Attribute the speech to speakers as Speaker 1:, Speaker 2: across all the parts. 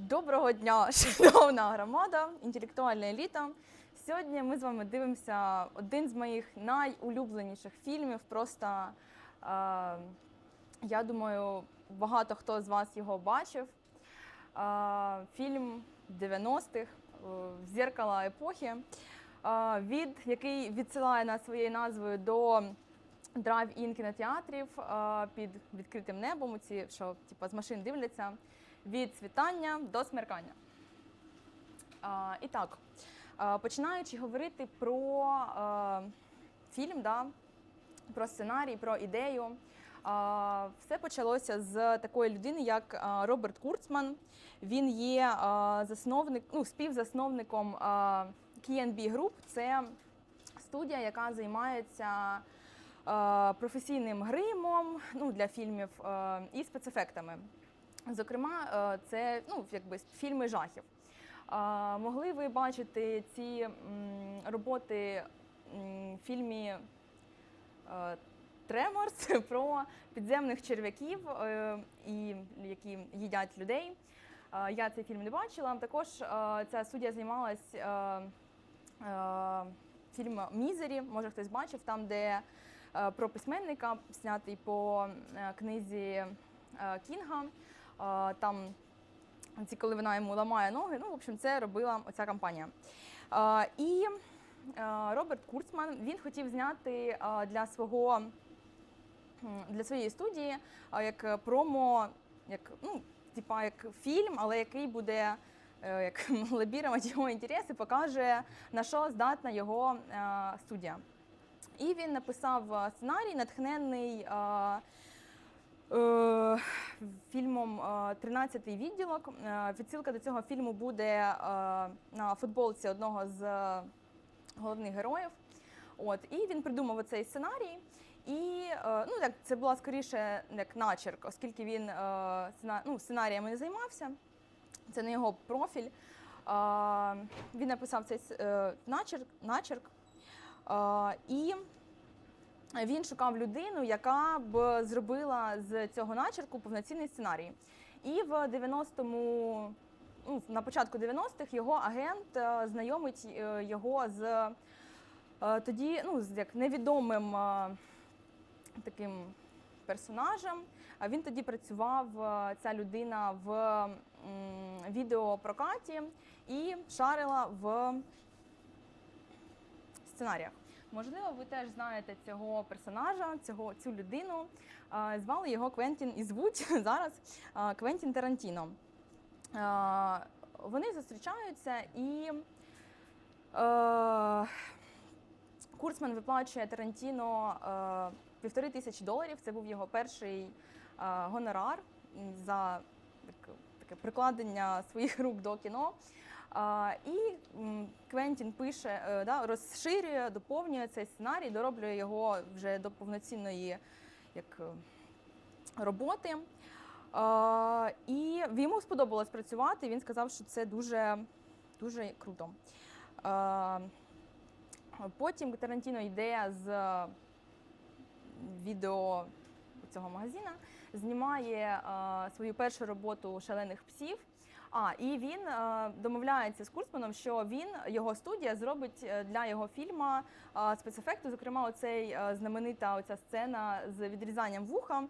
Speaker 1: Доброго дня, шановна громада, інтелектуальна еліта. Сьогодні ми з вами дивимося один з моїх найулюбленіших фільмів. Просто е, я думаю, багато хто з вас його бачив. Е, фільм 90-х е, зеркало епохи, е, від який відсилає нас своєю назвою до драйв-ін кінотеатрів е, під відкритим небом. Ці що типу, з машин дивляться від світання до смеркання. А, і так, починаючи говорити про а, фільм, да, про сценарій, про ідею. Все почалося з такої людини, як Роберт Курцман. Він є засновник, ну, співзасновником KNB Group. Це студія, яка займається професійним гримом ну, для фільмів і спецефектами. Зокрема, е, це ну, якби фільми жахів. Могли ви бачити ці роботи в фільмі е, Треморс про підземних черв'яків, е, які їдять людей. Е, Я цей фільм не бачила. Також е, ця студія знімалась е, е, фільм Мізері, може хтось бачив, там, де е, про письменника, знятий по е, книзі е, Кінга. Там ці, коли вона йому ламає ноги. Ну, в общем, це робила оця компанія. І Роберт Курцман він хотів зняти для свого для своєї студії як промо, як ну, типа як фільм, але який буде е, як лобірувати його інтереси, покаже на що здатна його студія. І він написав сценарій, натхнений. Е, Фільмом е, «13-й відділок. Е, Відсилка до цього фільму буде на футболці одного з головних героїв. От, і він придумав цей сценарій. І ну, так, це була скоріше як начерк, оскільки він ну, сценаріями не займався. Це не його профіль. Він написав цей начерк, начерк. І він шукав людину, яка б зробила з цього начерку повноцінний сценарій. І в 90-му, ну, на початку 90-х його агент е, знайомить е, його з е, тоді, ну, з як невідомим таким персонажем. Він тоді працював, ця людина в відеопрокаті і шарила в сценаріях. Можливо, ви теж знаєте цього персонажа, цього цю людину. Звали його Квентін і звуть зараз Квентін Тарантіно. Вони зустрічаються і е, Курцман виплачує Тарантіно е, півтори тисячі доларів. Це був його перший е, гонорар за таке прикладення своїх рук до кіно. І Квентін пише, е, да, розширює, доповнює цей сценарій, дороблює його вже до повноцінної як, е, роботи. І йому сподобалось працювати. Він сказав, що це дуже, дуже круто. Потім Тарантіно йде з відео цього магазина, знімає свою першу роботу шалених псів. А, і він е, домовляється з Курцманом, що він, його студія, зробить е, для його фільму е, спецефекти. Зокрема, оцей знаменита оця сцена з відрізанням вуха.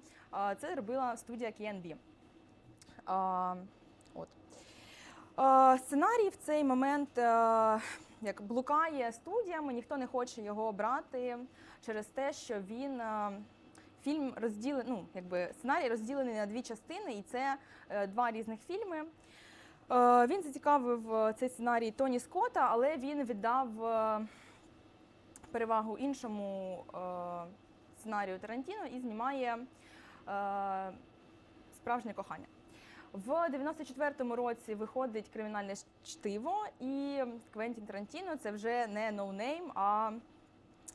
Speaker 1: це робила студія KNB. От. Сценарій в цей момент як блукає студіями, ніхто не хоче його брати через те, що він фільм розділений, ну якби сценарій розділений на дві частини, і це два різних фільми. Е, Він зацікавив е, цей сценарій Тоні Скотта, але він віддав е, перевагу іншому сценарію Тарантіно і знімає справжнє кохання. В 94-му році виходить кримінальне чтиво, і Квентін Тарантіно це вже не ноунейм, а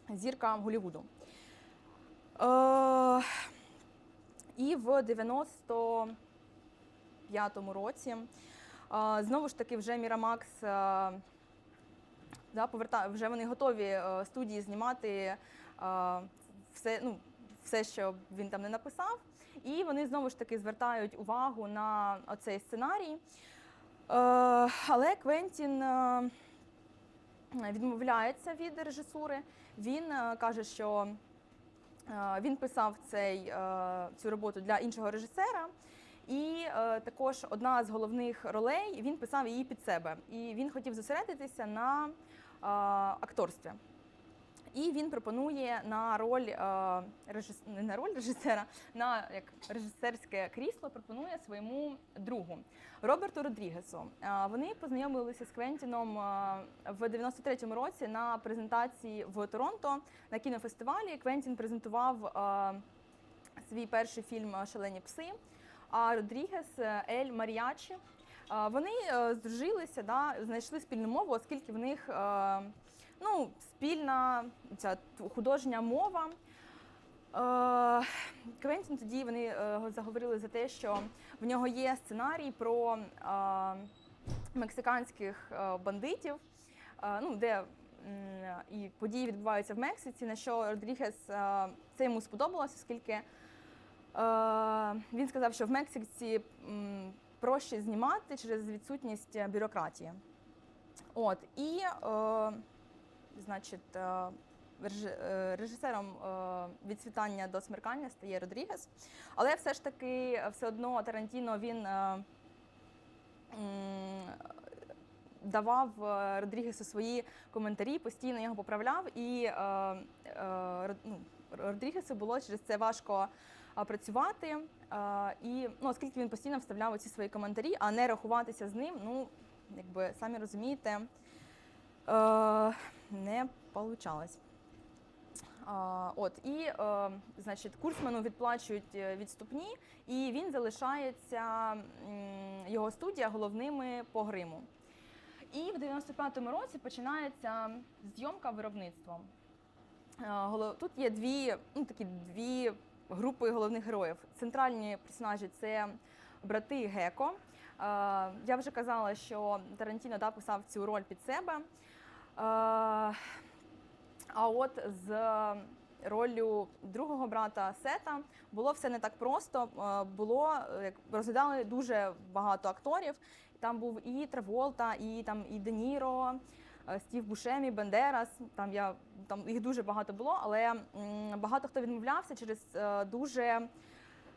Speaker 1: зірка Голлівуду. І в 95-му році знову ж таки вже Мірамакс е, да, поверта... вже вони готові е, студії знімати е, все, ну, все, що він там не написав. І вони знову ж таки звертають увагу на цей сценарій. але Квентін відмовляється від режисури. Він каже, що він писав цей, цю роботу для іншого режисера. І е, також одна з головних ролей він писав її під себе. І він хотів зосередитися на е, акторстві. І він пропонує на роль е, режис... не на роль режисера, на як режисерське крісло пропонує своєму другу Роберту Родрігесу. Е, Вони познайомилися з Квентіном е, в 93-му році на презентації в Торонто на кінофестивалі. Квентін презентував е, свій перший фільм Шалені пси. А Родрігес е, Ель Маріачі. Е, Вони е, здружилися, да, знайшли спільну мову, оскільки в них ну, спільна ця художня мова. Квентін тоді вони заговорили за те, що в нього є сценарій про мексиканських бандитів, ну, де і події відбуваються в Мексиці, на що Родрігес це йому сподобалося, оскільки він сказав, що в Мексиці проще знімати через відсутність е, бюрократії. От, і, е, значить, е, е, режисером е, від до смеркання стає Родрігес. Але все ж таки, е, все одно Тарантіно він е, давав е, Родрігесу свої коментарі, постійно його поправляв, і е, е, ну, Родрігесу було через це важко е, працювати. І ну, оскільки він постійно вставляв ці свої коментарі, а не рахуватися з ним, ну, якби самі розумієте, е, не. А, От і е, значить, Курсману відплачують е, відступні, і він залишається його студія головними по гриму. І в 95-му році починається зйомка виробництва. Тут є дві, ну, такі дві групи головних героїв. Центральні персонажі це брати Геко. Е, Я вже казала, що Тарантіно да, писав цю роль під себе. Е, А от з роллю другого брата Сета було все не так просто. Е, Було як розглядали дуже багато акторів. Там був і Траволта, і там і Де Ніро, Стів Бушемі, Бендерас. Там я там їх дуже багато було, але багато хто відмовлявся через е, дуже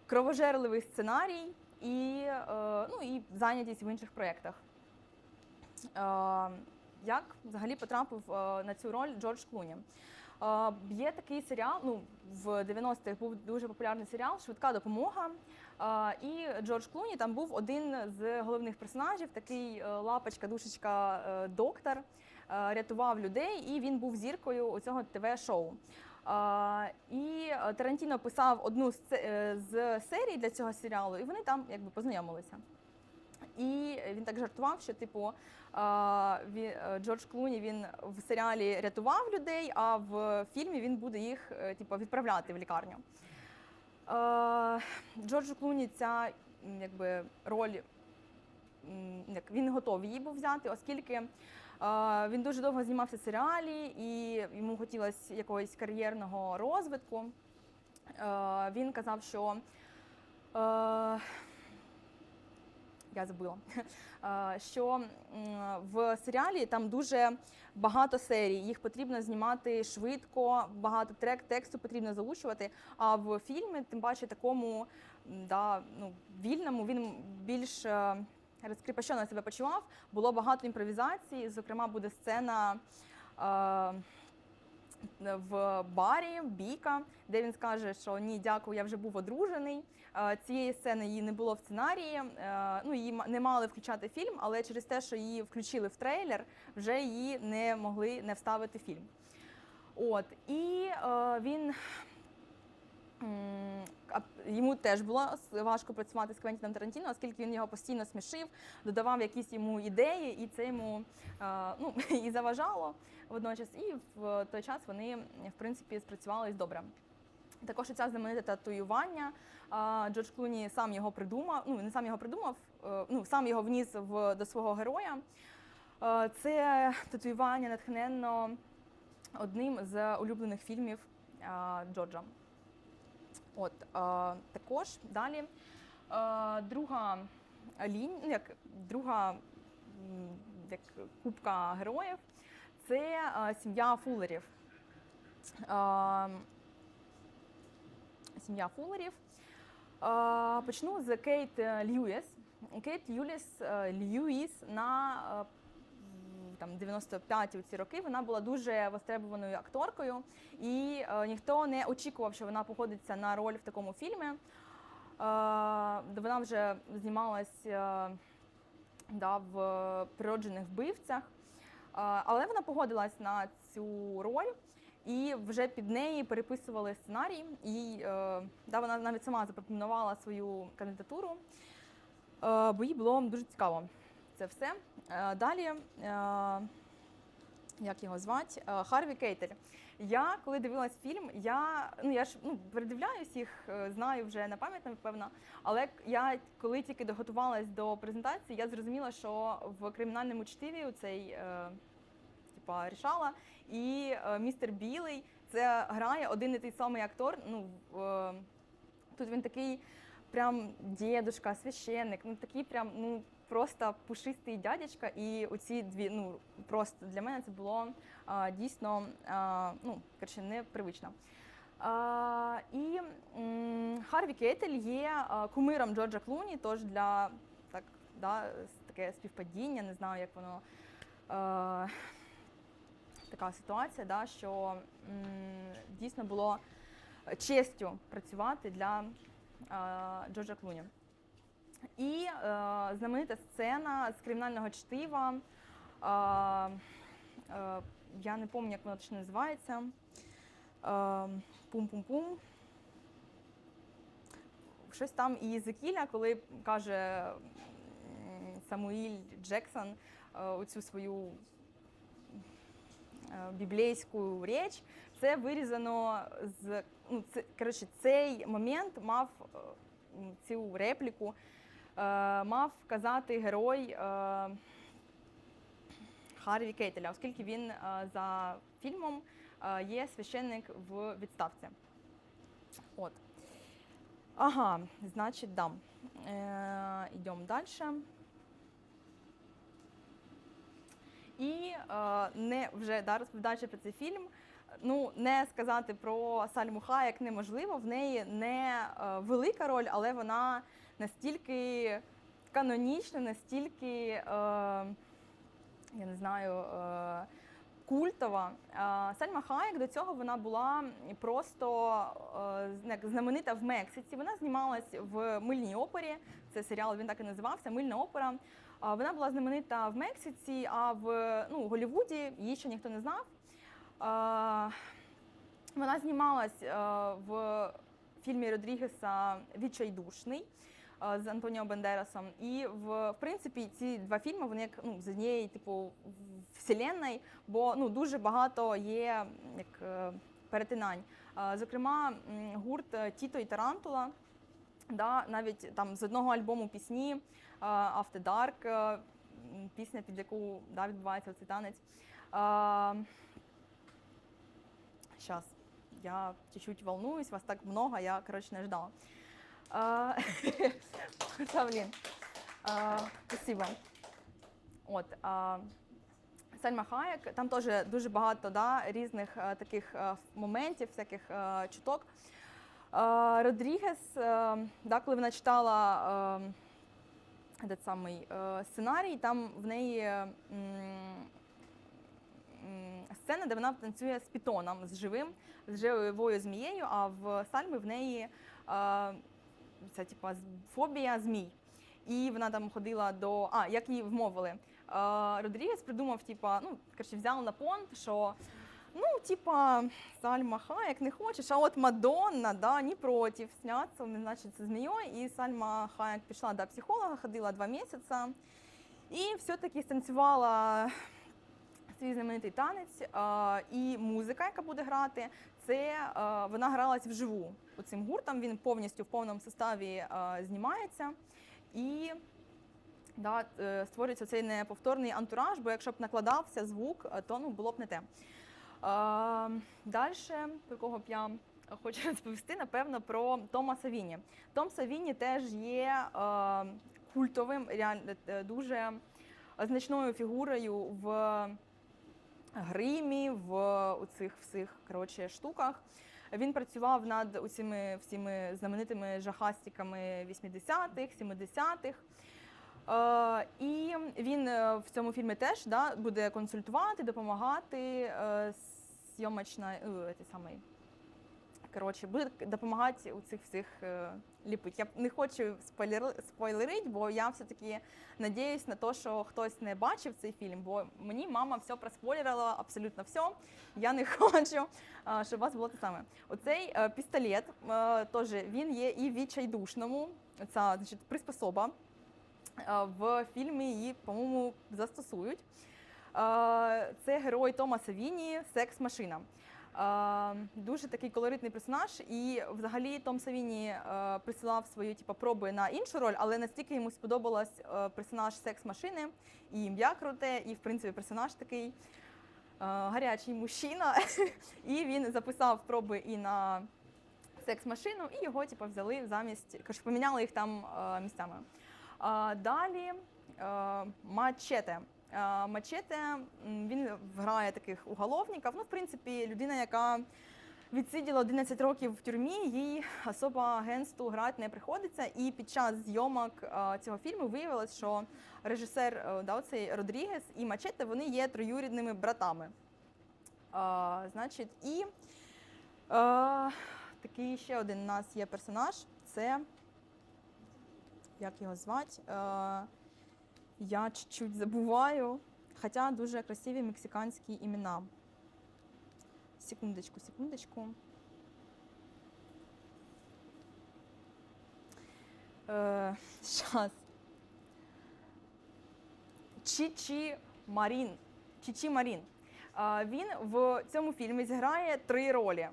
Speaker 1: кровожерливий сценарій і, е, ну, і зайнятість в інших проєктах. Е, Як взагалі потрапив е, на цю роль Джордж Клуні? Е, Є такий серіал, ну в 90-х був дуже популярний серіал Швидка допомога. Е, І Джордж Клуні там був один з головних персонажів, такий е, лапочка, душечка, е, доктор, е, рятував людей, і він був зіркою цього ТВ-шоу. Е, І е, Тарантіно писав одну е, з серій для цього серіалу, і вони там якби познайомилися. І він так жартував, що типу е, е, Джордж Клуні він в серіалі рятував людей, а в фільмі він буде їх е, типу, відправляти в лікарню. Е, Джорджу Клуні ця якби, роль він готовий її був взяти, оскільки е, він дуже довго знімався в серіалі і йому хотілося якогось кар'єрного розвитку. Він казав, що я забула, Е, що в серіалі там дуже багато серій, їх потрібно знімати швидко, багато трек тексту потрібно залучувати. А в фільмі, тим паче, такому да, ну, вільному, він більш е, розкріпощено себе почував. Було багато імпровізацій. Зокрема, буде сцена. е, в барі бійка, де він скаже, що ні, дякую, я вже був одружений. Е, Цієї сцени її не було в сценарії. е, Ну її не мали включати фільм, але через те, що її включили в трейлер, вже її не могли не вставити в фільм. От і е, він. Йому теж було важко працювати з Квентіном Тарантіно, оскільки він його постійно смішив, додавав якісь йому ідеї, і це йому е, ну, і заважало водночас. І в той час вони, в принципі, спрацювались добре. Також ця знамените татуювання. Джордж Клуні сам його придумав. Ну, не сам його придумав, е, ну, сам його вніс в, до свого героя. Е, Це татуювання натхненно одним з улюблених фільмів Джорджа. От, також далі. Друга лінія, як друга як кубка героїв. Це сім'я Фуллерів. Е, Сім'я Фуллерів. Е, Почну з Кейт е, Льюіс. Кейт Льюіс, е, Льюіс на е, там 95-ті ці роки вона була дуже востребованою акторкою, і е, ніхто не очікував, що вона походиться на роль в такому фільмі. Е, вона вже знімалась е, да, в природжених вбивцях, але вона погодилась на цю роль. І вже під неї переписували сценарій, і да, вона навіть сама запропонувала свою кандидатуру, бо їй було дуже цікаво це все. Е, далі, е, як його звати? Е, Харві Кейтель. Я коли дивилась фільм, я ну я ж ну передивляюсь їх, знаю вже на пам'ять, напевно. Але я коли тільки доготувалась до презентації, я зрозуміла, що в кримінальному чтиві цей е, типа рішала і містер Білий це грає один і той самий актор. Ну тут він такий прям дідушка, священник, ну такий прям ну просто пушистий дядечка. І оці дві, ну просто для мене це було а, дійсно а, ну коротше, непривично. А, і м, Харві Кейтель є а, кумиром Джорджа Клуні, тож для так, да, таке співпадіння, не знаю, як воно. Е, така ситуація, да, що м, дійсно було честю працювати для е, Джорджа Клуні. І е, знаменита сцена з кримінального чтива. Е, е, я не пам'ятаю, як вона точно називається. Е, Пум-пум-пум. Щось там і Єзекіля, коли каже Самуїль Джексон е, оцю свою е, біблійську річ, це вирізано з ну, це, коротше, цей момент мав е, цю репліку, мав казати герой е, Харві Кейтеля, оскільки він е, за фільмом е, є священник в відставці. От. Ага, значить, да. Е, йдемо далі. І е, не вже да, розповідаючи про цей фільм, ну не сказати про Сальму Хаєк неможливо. В неї не е, велика роль, але вона настільки канонічна, настільки, е, я не знаю, е, культова. Е, Сальма Хаєк до цього вона була просто е, знаменита в Мексиці. Вона знімалась в мильній опері. Це серіал він так і називався Мильна опера. Вона була знаменита в Мексиці, а в ну, Голлівуді її ще ніхто не знав. А, Вона знімалась е, в фільмі Родрігеса Відчайдушний е, з Антоніо Бандерасом. І в, в принципі ці два фільми вони як ну, з однієї типу вселенної, бо ну, дуже багато є як, е, перетинань. Е, Зокрема, гурт е, Тіто і Тарантула. Да, навіть там з одного альбому пісні е, After Dark, е, пісня, під яку да, відбувається цей танець. Зараз, я чуть-чуть волнуюсь, вас так много, я, коротше, не ждала. Та, блін. Е, Спасибо. От, Сальма Хаєк, там теж дуже багато да, різних е, таких е, моментів, всяких е, чуток. Е, Родрігес, да, коли вона читала де самий, сценарій, там в неї сцена, де вона танцює з пітоном, з живим, з живою змією, а в Сальми в неї це типа фобія змій. І вона там ходила до. А, як її вмовили? Е, Родрігес придумав, типа, ну, коротше, взяв на понт, що ну, типа, Сальма Хаєк не хочеш, а от Мадонна, да, не проти, сняться, значить, з змією. І Сальма Хаєк пішла до психолога, ходила два місяці. І все-таки станцювала свій знаменитий танець і музика, яка буде грати, це вона гралась вживу. Оцим гуртом він повністю в повному составі знімається. І да, е, створюється цей неповторний антураж, бо якщо б накладався звук, то ну, було б не те. Далі, про кого б я хочу розповісти, напевно, про Тома Савіні. Том Савіні теж є культовим, реально е, дуже значною фігурою в гримі, в цих всіх коротше, штуках. Він працював над усіми всіми знаменитими жахастиками 80-х, 70-х. Е, і він е, в цьому фільмі теж да, буде консультувати, допомагати е, зйомочна, е, самий, коротше, буде допомагати у цих всіх е, ліпити. Я не хочу спойлер, спойлерити, бо я все-таки надіюсь на те, що хтось не бачив цей фільм, бо мені мама все проспойлерила, абсолютно все. Я не хочу, щоб у вас було те саме. Оцей е, пістолет е, теж він є і відчайдушному. Ця значить, приспособа. В фільмі її, по-моєму, застосують. Це герой Тома Савіні, секс-машина. Е, Дуже такий колоритний персонаж, і взагалі Том Савіні е, присилав свої типу, проби на іншу роль, але настільки йому сподобалась е, персонаж секс-машини, і ім'я круте, і в принципі персонаж такий гарячий мужчина. І він записав проби і на секс-машину, і його типу, взяли замість, поміняли їх там місцями. Далі мачете. Е, Мачете він грає таких уголовників. Ну, в принципі, людина, яка відсиділа 11 років в тюрмі, їй особо агентству грати не приходиться. І під час зйомок е, цього фільму виявилось, що режисер е, да, оцей Родрігес і Мачете вони є троюрідними братами. Е, Значить, і е, такий ще один у нас є персонаж. Це як його звати. Я чуть-чуть забуваю, хоча дуже красиві мексиканські імена. Секундочку, секундочку. Е, Щас. Чічі Марін. Чічі Марін. Він в цьому фільмі зіграє три ролі.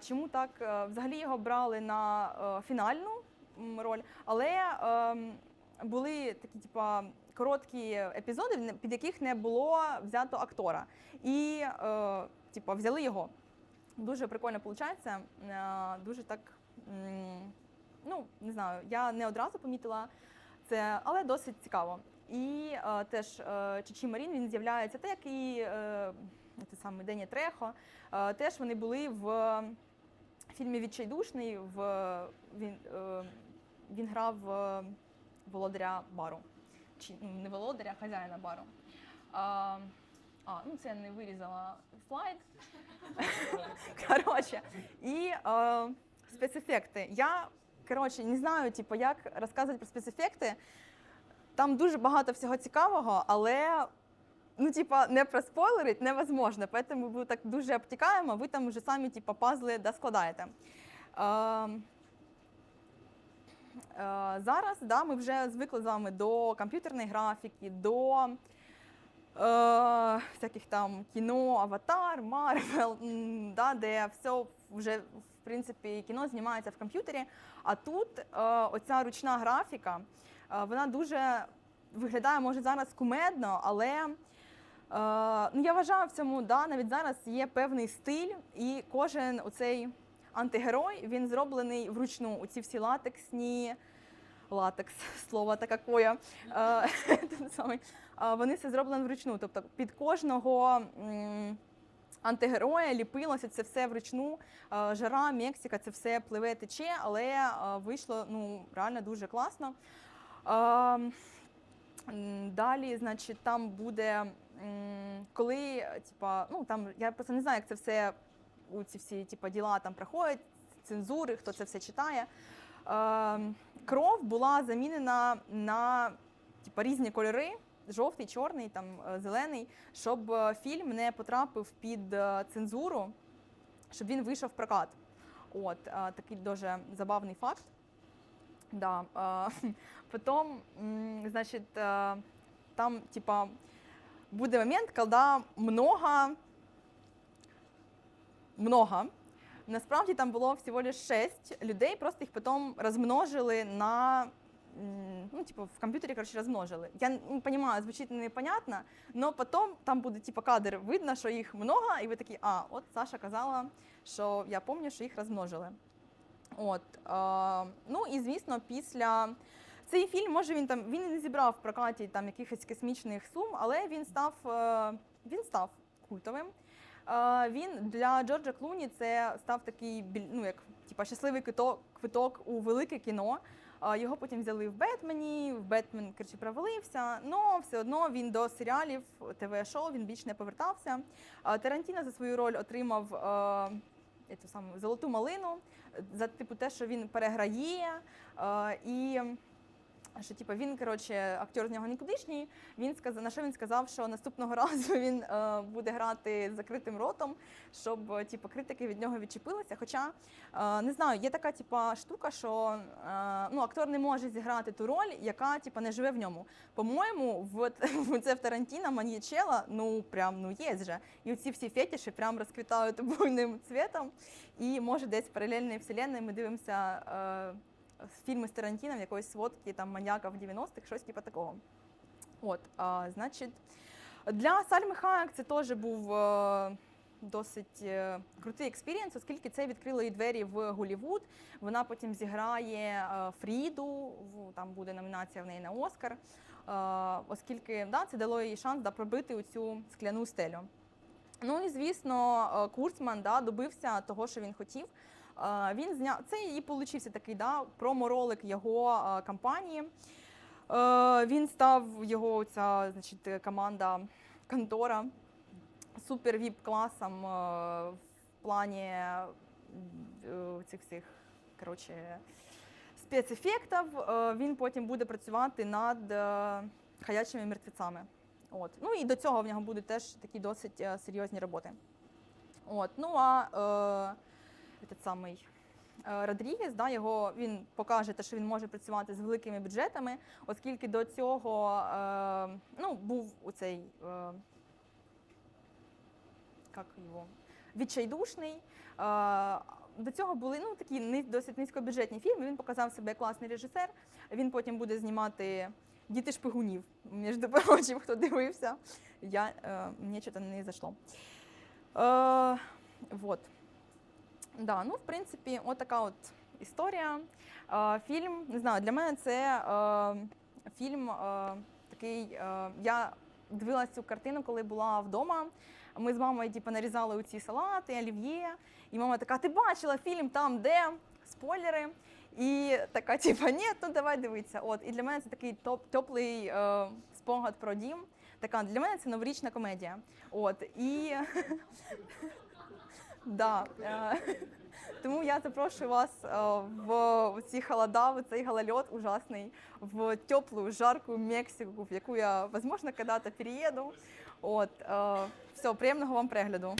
Speaker 1: Чому так? Е, Взагалі його брали на е, фінальну роль, але ем, були такі, типа, короткі епізоди, під яких не було взято актора. І е, типа, взяли його. Дуже прикольно виходить. Е, дуже так. Ну, не знаю, я не одразу помітила це, але досить цікаво. І е, теж е, Чичі Марін він з'являється, так як і е, те саме Дені Трехо. Е, теж вони були в фільмі Відчайдушний. В, він, е, він грав е, володаря бару. Чи ну, не володаря, а хазяїна бару. А, а, ну це я не вирізала слайд. Коротше, і е, спецефекти. Я коротше, не знаю, типу, як розказувати про спецефекти. Там дуже багато всього цікавого, але ну, типа, не проспойлерить невозможно. Тому ми так дуже обтікаємо, ви там вже самі типу, пазли доскладаєте. Е, Е, Зараз да, ми вже звикли з вами до комп'ютерної графіки, до е, всяких там кіно, аватар, Марвел, да, де все вже в принципі кіно знімається в комп'ютері. А тут е, оця ручна графіка, е, вона дуже виглядає, може, зараз кумедно, але е, ну, я вважаю в цьому, да, навіть зараз є певний стиль, і кожен оцей антигерой він зроблений вручну. У ці всі латексні. Латекс, слово та какое. Е. Е, Вони все зроблені вручну. Тобто під кожного антигероя ліпилося це все вручну. Е, Жара, Мексика, це все пливе, тече, але вийшло ну, реально дуже класно. Далі, значить, там буде, коли, типа, ну там я просто не знаю, як це все у ці всі типа, діла там проходять, цензури, хто це все читає. Е, кров була замінена на типа, різні кольори: жовтий, чорний, там, е, зелений, щоб е, фільм не потрапив під е, цензуру, щоб він вийшов в прокат. От, такий дуже забавний факт. Да. Потім, значить, там, типа, буде момент, коли много, много. Насправді там було всього лише 6 людей, просто їх потім розмножили на. Ну, типу, в комп'ютері, коротше, розмножили. Я не розумію, звучить непонятно, але потім там буде типу, кадр, видно, що їх много, і ви такі, а, от Саша казала, що я пам'ятаю, що їх розмножили. От, е, ну і звісно, після Цей фільм, може, він там він не зібрав в прокаті там якихось космічних сум, але він став, е, він став культовим. Він для Джорджа Клуні це став такий ну, як типа щасливий квиток, квиток у велике кіно. Його потім взяли в Бетмені, в Бетмен коротше, провалився, але все одно він до серіалів, ТВ-шоу він більш не повертався. Тарантіно за свою роль отримав цю саму золоту малину за типу те, що він переграє. І що типу, він, коротше, актер з нього нікудишній. Він сказав, на що він сказав, що наступного разу він е, буде грати з закритим ротом, щоб е, типу, критики від нього відчепилися. Хоча е, не знаю, є така типа штука, що е, ну, актор не може зіграти ту роль, яка типу, не живе в ньому. По-моєму, в, в це в Тарантіно маньячела, ну прям ну є же. І оці всі фетіші прям розквітають буйним цвітом. І може десь в паралельній вселенной ми дивимося. Е, фільми з Тарантіном, якоїсь сводки там маньяка в 90-х, щось типу такого. От, а, значить, для Сальми Хаyak це теж був е, досить е, крутий експірієнс, оскільки це відкрило їй двері в Голлівуд. Вона потім зіграє е, Фріду, там буде номінація в неї на Оскар, е, оскільки да, це дало їй шанс да, пробити цю скляну стелю. Ну і звісно, е, Курцман да, добився того, що він хотів. Він зняв це і получився такий да, промо-ролик його кампанії. Е, Він став його ця значить, команда контора супер віп класом е, в плані е, цих всіх коротше, спецефектів. Він потім буде працювати над ходячими мертвецями. От. Ну і до цього в нього будуть теж такі досить серйозні роботи. От. Ну а е, этот самий е, Родрігес, да, його він покаже те, що він може працювати з великими бюджетами, оскільки до цього е, ну, був у цей е, відчайдушний. Е, до цього були ну, такі досить низькобюджетні фільми. Він показав себе як класний режисер. Він потім буде знімати Діти шпигунів, між прочим, хто дивився. Я, е, мені щось не зайшло. Е, вот. Да, ну, в принципі, от така от історія. Е, фільм, не знаю, для мене це е, фільм е, такий. Я дивилася цю картину, коли була вдома. Ми з мамою типу, нарізали у ці салати, олів'є. І мама така: ти бачила фільм там, де спойлери? І така, типу, ні, ну давай дивитися. От, і для мене це такий топ, теплий е, спогад про дім. Така для мене це новорічна комедія. От і да, е, тому я запрошую вас е, в ці холода, в цей гололед ужасний, в теплу, жарку Мексику, в яку я, можливо, коли-то перееду. От, е, все, приємного вам перегляду.